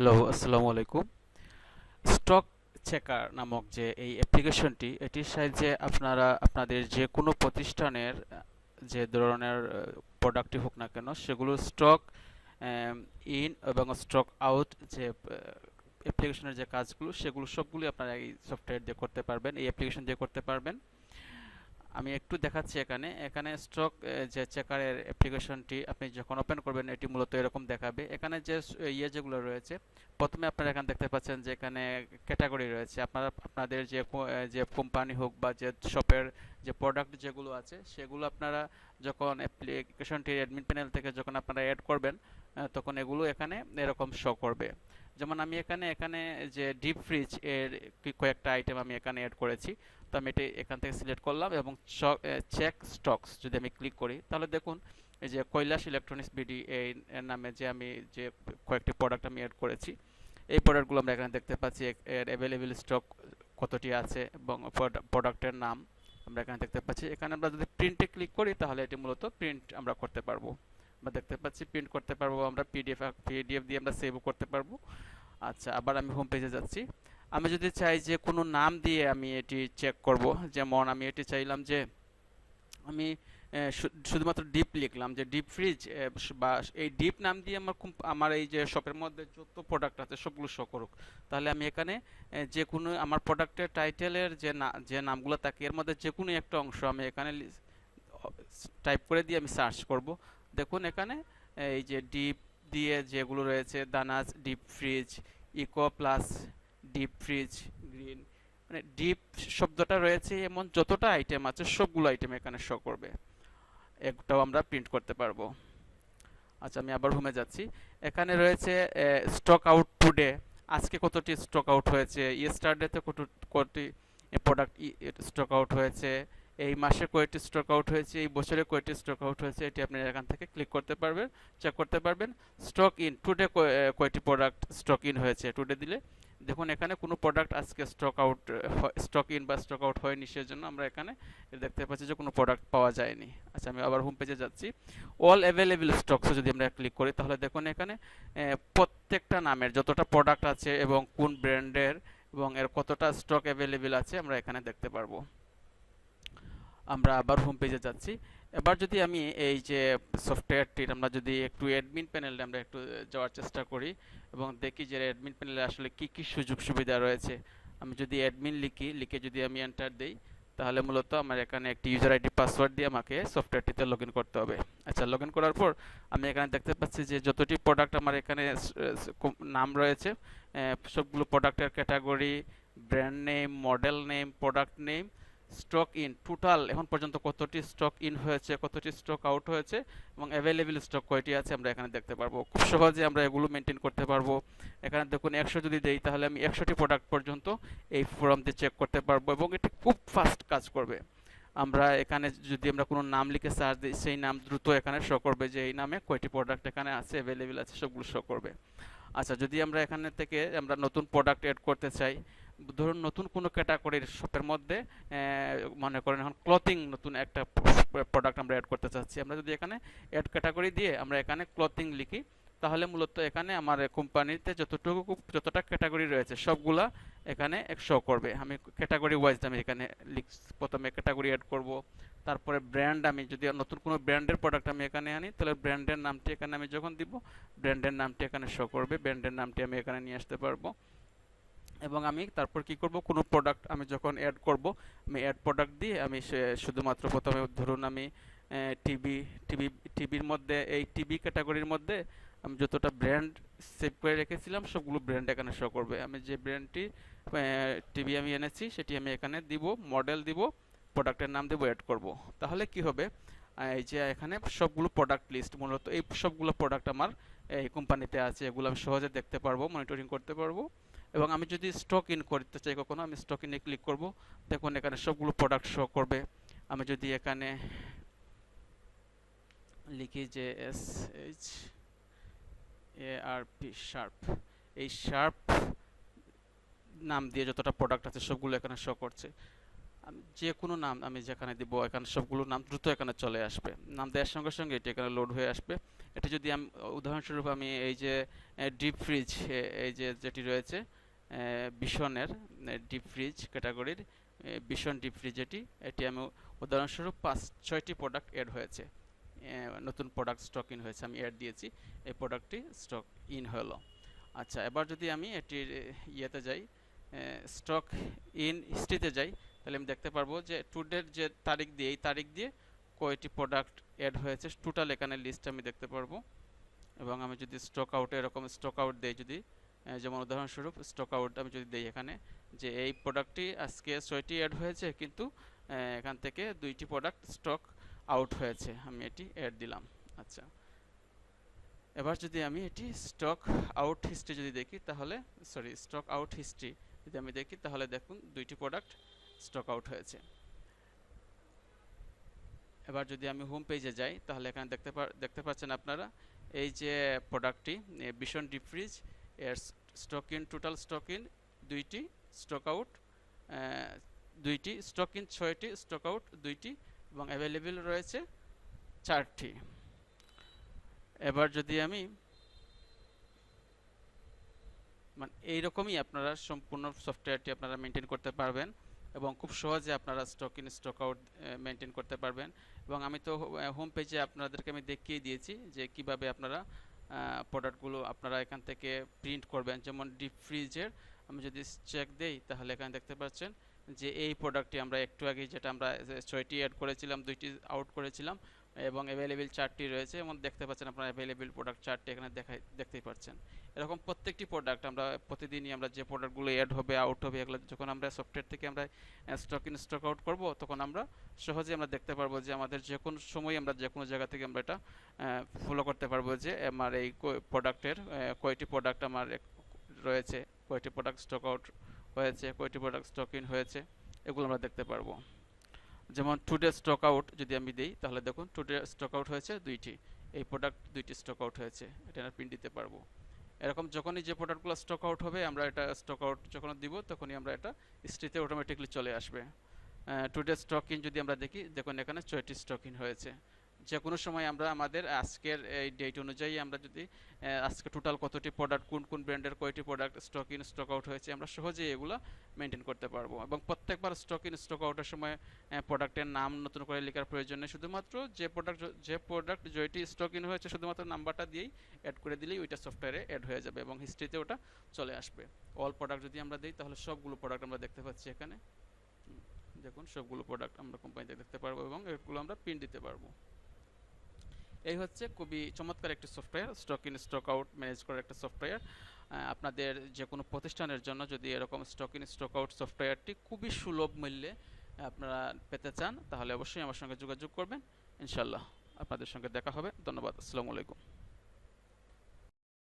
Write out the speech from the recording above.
Hello আসসালামু আলাইকুম stock checker নামক যে এই অ্যাপ্লিকেশনটি এটির সাহায্যে আপনারা আপনাদের যে কোনো প্রতিষ্ঠানের, যে ধরনের প্রোডাক্টই হোক না কেন, সেগুলো স্টক ইন এবং স্টক আউট যে অ্যাপ্লিকেশনের যে কাজগুলো, সেগুলো সবগুলো আপনারা এই সফটওয়্যার দিয়ে করতে পারবেন, এই অ্যাপ্লিকেশন দিয়ে করতে পারবেন। আমি একটু দেখাচ্ছি এখানে। এখানে স্টক যে চেকারের অ্যাপ্লিকেশনটি আপনি যখন ওপেন করবেন, এটি মূলত এরকম দেখাবে। এখানে যে ইয়ে যেগুলো রয়েছে, প্রথমে আপনারা এখানে দেখতে পাচ্ছেন যে এখানে ক্যাটাগরি রয়েছে। আপনারা, আপনাদের যে যে কোম্পানি হোক বা যে শপের যে প্রোডাক্ট যেগুলো আছে, সেগুলো আপনারা যখন অ্যাপ্লিকেশনটির অ্যাডমিন প্যানেল থেকে যখন আপনারা অ্যাড করবেন তখন এগুলো এখানে এরকম শো করবে। যেমন আমি এখানে এখানে যে ডিপ ফ্রিজ এর কয়েকটা আইটেম আমি এখানে অ্যাড করেছি, তো আমি এটি এখান থেকে সিলেক্ট করলাম এবং চেক স্টকস যদি আমি ক্লিক করি, তাহলে দেখুন এই যে কৈলাস ইলেকট্রনিক্স বিডি এই নামে যে আমি যে কয়েকটি প্রোডাক্ট আমি অ্যাড করেছি, এই প্রোডাক্টগুলো আমরা এখানে দেখতে পাচ্ছি এর অ্যাভেলেবেল স্টক কতটি আছে এবং প্রোডাক্টের নাম আমরা এখানে দেখতে পাচ্ছি। এখানে আমরা যদি প্রিন্টে ক্লিক করি, তাহলে এটি মূলত প্রিন্ট আমরা করতে পারব। আমরা দেখতে পাচ্ছি প্রিন্ট করতে পারব আমরা পিডিএফ পিডিএফ দিয়ে আমরা সেভ করতে পারব। আচ্ছা আবার আমি হোম পেজে যাচ্ছি। আমি যদি চাই যে কোনো নাম দিয়ে আমি এটি চেক করব, যেমন আমি এটি চাইলাম যে আমি শুধুমাত্র ডিপ লিখলাম যে ডিপ ফ্রিজ বা, এই ডিপ নাম দিয়ে আমার খুব- আমার এই যে শপের মধ্যে যত প্রোডাক্ট আছে সবগুলো শো করুক। তাহলে আমি এখানে যে কোনো, আমার প্রোডাক্টের টাইটেলের যে না, যে নামগুলো থাকে, এর মধ্যে যে কোনো একটা অংশ আমি এখানে টাইপ করে দিয়ে আমি সার্চ করব। দেখুন এখানে, এই যে ডিপ দিয়ে যেগুলো রয়েছে, দানাজ, deep freeze, eco plus deep freeze, green মানে ডিপ শব্দটা রয়েছে এমন যতটা আইটেম আছে, সবগুলো আইটেম এখানে শো করবে। একটাও আমরা প্রিন্ট করতে পারব। আচ্ছা আমি আবার হোমে যাচ্ছি। এখানে রয়েছে স্টক আউট টুডে আজকে কতটি স্টক আউট হয়েছে? ইয়েস্টারডেতে কত কটি প্রোডাক্ট স্টক আউট হয়েছে? এই মাসে কয়টি স্টক আউট হয়েছে, এই বছরে কয়টি স্টক আউট হয়েছে, এটি আপনি এখান থেকে ক্লিক করতে পারবেন চেক করতে পারবেন। স্টক ইন টুডে কয়টি প্রোডাক্ট স্টক ইন হয়েছে টুডে দিলে। দেখুন, এখানে কোনো প্রোডাক্ট আজকে স্টক আউট স্টক ইন বা স্টক আউট হয়নি, সেজন্য আমরা এখানে দেখতে পাচ্ছি যে কোনো প্রোডাক্ট পাওয়া যায়নি। আচ্ছা আমি আবার হোম পেজে যাচ্ছি। অল অ্যাভেলেবেল স্টকসে যদি আমরা ক্লিক করি, তাহলে দেখুন এখানে প্রত্যেকটা নামের যতটা প্রোডাক্ট আছে এবং কোন ব্র্যান্ডের এবং এর কতটা স্টক অ্যাভেলেবেল আছে আমরা এখানে দেখতে পারব। আমরা আবার হোম পেজে যাচ্ছি। এবার যদি আমি এই যে সফটওয়্যারটির আমরা যদি একটু অ্যাডমিন প্যানেলে আমরা একটু যাওয়ার চেষ্টা করি এবং দেখি যে অ্যাডমিন প্যানেলে আসলে কি কি সুযোগ সুবিধা রয়েছে, আমি যদি অ্যাডমিন লিখি, লিখে যদি আমি এন্টার দিই, তাহলে মূলত আমার এখানে একটি ইউজার আইডি পাসওয়ার্ড দিয়ে আমাকে সফটওয়্যারটিতে লগ করতে হবে। আচ্ছা লগ করার পর আমি এখানে দেখতে পাচ্ছি যে যতটি প্রোডাক্ট আমার এখানে নাম রয়েছে সবগুলো প্রোডাক্টের category brand name model name product name stock in total এখন পর্যন্ত কতটি স্টক ইন হয়েছে, কতটি স্টক আউট হয়েছে এবং অ্যাভেলেবেল স্টক কয়টি আছে আমরা এখানে দেখতে পারব। খুব সহজে আমরা এগুলো মেনটেন করতে পারব। এখানে দেখুন একশো যদি দেই তাহলে আমি একশোটি প্রোডাক্ট পর্যন্ত এই ফোরাম দিয়ে চেক করতে পারব এবং এটি খুব ফাস্ট কাজ করবে। আমরা এখানে যদি আমরা কোনো নাম লিখে সার্চ দিই, সেই নাম দ্রুত এখানে শো করবে যে এই নামে কয়টি প্রোডাক্ট এখানে আছে অ্যাভেলেবেল আছে, সবগুলো শো করবে। আচ্ছা যদি আমরা এখানে থেকে আমরা নতুন প্রোডাক্ট অ্যাড করতে চাই ধরুন নতুন কোনো ক্যাটাগরির শপের মধ্যে মনে করেন এখন ক্লথিং নতুন একটা প্রোডাক্ট আমরা অ্যাড করতে চাচ্ছি। আমরা যদি এখানে অ্যাড ক্যাটাগরি দিয়ে আমরা এখানে ক্লথিং লিখি, তাহলে মূলত এখানে আমার কোম্পানিতে যতটুকু, যতটা ক্যাটাগরি রয়েছে সবগুলা এখানে শো করবে। আমি ক্যাটাগরি ওয়াইজ আমি এখানে লিখ, প্রথমে ক্যাটাগরি অ্যাড করব, তারপরে ব্র্যান্ড আমি যদি নতুন কোনো ব্র্যান্ডের প্রোডাক্ট আমি এখানে আনি, তাহলে ব্র্যান্ডের নামটি এখানে আমি যখন দিব ব্র্যান্ডের নামটি এখানে শো করবে ব্র্যান্ডের নামটি আমি এখানে নিয়ে আসতে পারব। এবং আমি তারপর কি করব? কোনো প্রোডাক্ট আমি যখন অ্যাড করব, আমি অ্যাড প্রোডাক্ট দিয়ে আমি শুধুমাত্র প্রথমে ধরুন আমি টিভি টিভি টিভির মধ্যে, এই টিভি ক্যাটাগরির মধ্যে আমি যতটা ব্র্যান্ড সেভ করে রেখেছিলাম, সবগুলো ব্র্যান্ড এখানে শো করবে। আমি যে ব্র্যান্ডটি টিভি আমি এনেছি, সেটি আমি এখানে দিব মডেল দিব প্রোডাক্টের নাম দেবো অ্যাড করব। তাহলে কি হবে? এই যে এখানে সবগুলো প্রোডাক্ট লিস্ট মূলত এই সবগুলো প্রোডাক্ট আমার, এই কোম্পানিতে আছে, এগুলো আমি সহজে দেখতে পারব মনিটরিং করতে পারব। এবং আমি যদি স্টক ইন করতে চাই কখনো, আমি স্টক ইনে ক্লিক করব। দেখুন, এখানে সবগুলো প্রোডাক্ট শো করবে। আমি যদি এখানে লিখি যে S H A R P sharp এই শার্প নাম দিয়ে যতটা প্রোডাক্ট আছে সবগুলো এখানে শো করছে। আমি যে কোনো নাম আমি যেখানে দিব, এখানে সবগুলো নাম দ্রুত এখানে চলে আসবে। নাম দেওয়ার সঙ্গে সঙ্গে এটি এখানে লোড হয়ে আসবে। এটা যদি আমি, উদাহরণস্বরূপ আমি এই যে ডিপ ফ্রিজ এই যে যেটি রয়েছে বিশনের ডিপ ফ্রিজ ক্যাটাগরির বিশন ডিপ ফ্রিজ এটি। এটি আমি উদাহরণস্বরূপ পাঁচ, ছয়টি প্রোডাক্ট অ্যাড হয়েছে। নতুন প্রোডাক্ট স্টক ইন হয়েছে, আমি অ্যাড দিয়েছি, এই প্রোডাক্টটি স্টক ইন হলো। আচ্ছা এবার যদি আমি এটির ইয়েতে যাই স্টক ইন হিস্ট্রিতে যাই, তাহলে আমি দেখতে পারব যে টুডের যে তারিখ দিয়ে, এই তারিখ দিয়ে কয়টি প্রোডাক্ট অ্যাড হয়েছে টোটাল এখানে লিস্ট আমি দেখতে পারব। এবং আমি যদি স্টক আউট এরকম স্টক আউট দেই যদি যেমন উদাহরণস্বরূপ স্টক আউট আমি যদি দিই এখানে, যে এই প্রোডাক্টটি আজকে ছয়টি অ্যাড হয়েছে, কিন্তু এখান থেকে দুইটি প্রোডাক্ট স্টক আউট হয়েছে। আমি এটি অ্যাড দিলাম। আচ্ছা। এবার যদি আমি এটি স্টক আউট হিস্ট্রি যদি দেখি, তাহলে সরি স্টক আউট হিস্ট্রি যদি আমি দেখি, তাহলে দেখুন দুইটি প্রোডাক্ট স্টক আউট হয়েছে। এবার যদি আমি হোম পেজে যাই, তাহলে এখানে দেখতে দেখতে পাচ্ছেন আপনারা, এই যে প্রোডাক্টটি ভীষণ ডিপ ফ্রিজ এর stock in, total stock in দুইটি, স্টক আউট দুইটি, স্টক ইন ছয়টি, স্টক আউট দুইটি এবং অ্যাভেলেবেল রয়েছে চারটি। এবার যদি আমি মানে এইরকমই আপনারা সম্পূর্ণ সফটওয়্যারটি আপনারা মেনটেন করতে পারবেন এবং খুব সহজে আপনারা stock in, stock out maintain করতে পারবেন। এবং আমি তো হোম পেজে আপনাদেরকে আমি দেখিয়ে দিয়েছি যে কীভাবে আপনারা প্রোডাক্টগুলো আপনারা এখান থেকে প্রিন্ট করবেন। যেমন ডিপ ফ্রিজের আমি যদি চেক দেই, তাহলে এখানে দেখতে পাচ্ছেন যে এই প্রোডাক্টটি আমরা একটু আগে যেটা আমরা ছয়টি অ্যাড করেছিলাম, দুইটি আউট করেছিলাম এবং অ্যাভেলেবেল চারটি রয়েছে, এবং দেখতে পাচ্ছেন আপনারা অ্যাভেলেবেল প্রোডাক্ট চারটি এখানে দেখাই, দেখতেই পাচ্ছেন। এরকম প্রত্যেকটি প্রোডাক্ট আমরা প্রতিদিনই আমরা যে প্রোডাক্টগুলো অ্যাড হবে আউট হবে, এগুলো যখন আমরা সফটওয়্যার থেকে আমরা স্টক ইন স্টক আউট করব, তখন আমরা সহজেই আমরা দেখতে পারব যে আমাদের যে কোনো সময় আমরা যে কোনো জায়গা থেকে আমরা এটা ফলো করতে পারব যে আমার এই প্রোডাক্টের কয়টি প্রোডাক্ট আমার রয়েছে, কয়টি প্রোডাক্ট স্টক আউট হয়েছে, কয়টি প্রোডাক্ট স্টক ইন হয়েছে, এগুলো আমরা দেখতে পারব। যেমন টুডে স্টক আউট যদি আমি দিই, তাহলে দেখুন টুডে স্টক আউট হয়েছে দুইটি। এই প্রোডাক্ট দুইটি স্টক আউট হয়েছে, এটা আমরা প্রিন্ট দিতে পারব। এরকম যখনই যে প্রোডাক্টগুলো স্টক আউট হবে, আমরা এটা স্টক আউট যখন দিব, তখনই আমরা এটা স্ট্রিতে অটোমেটিকলি চলে আসবে। টুডে স্টক ইন যদি আমরা দেখি, দেখুন এখানে ছয়টি স্টক ইন হয়েছে। যে কোনো সময় আমরা আমাদের আজকের এই ডেট অনুযায়ী আমরা যদি আজকে টোটাল কতটি প্রোডাক্ট কোন কোন ব্র্যান্ডের কয়টি product stock in stock out হয়েছে, আমরা সহজেই এগুলো মেনটেন করতে পারব। এবং প্রত্যেকবার স্টক ইন স্টক আউটের সময় প্রোডাক্টের নাম নতুন করে লেখার প্রয়োজন নেই। শুধুমাত্র যে প্রোডাক্ট যে প্রোডাক্ট যেটি স্টক ইন হয়েছে, শুধুমাত্র নাম্বারটা দিয়েই অ্যাড করে দিলেই ওইটা সফটওয়্যারে অ্যাড হয়ে যাবে এবং হিস্ট্রিতে ওটা চলে আসবে। অল প্রোডাক্ট যদি আমরা দিই, তাহলে সবগুলো প্রোডাক্ট আমরা দেখতে পাচ্ছি এখানে। দেখুন, সবগুলো প্রোডাক্ট আমরা কোম্পানিতে দেখতে পারব এবং এগুলো আমরা প্রিন্ট দিতে পারব। এই হচ্ছে খুবই চমৎকার একটি software stock in stock out manage করার একটা সফটওয়্যার আপনাদের যে কোনো প্রতিষ্ঠানের জন্য যদি এরকম স্টক ইন স্টক আউট সফটওয়্যারটি খুবই সুলভ মূল্যে আপনারা পেতে চান, তাহলে অবশ্যই আমার সঙ্গে যোগাযোগ করবেন। ইনশাল্লাহ আপনাদের সঙ্গে দেখা হবে। ধন্যবাদ। আসসালামু আলাইকুম।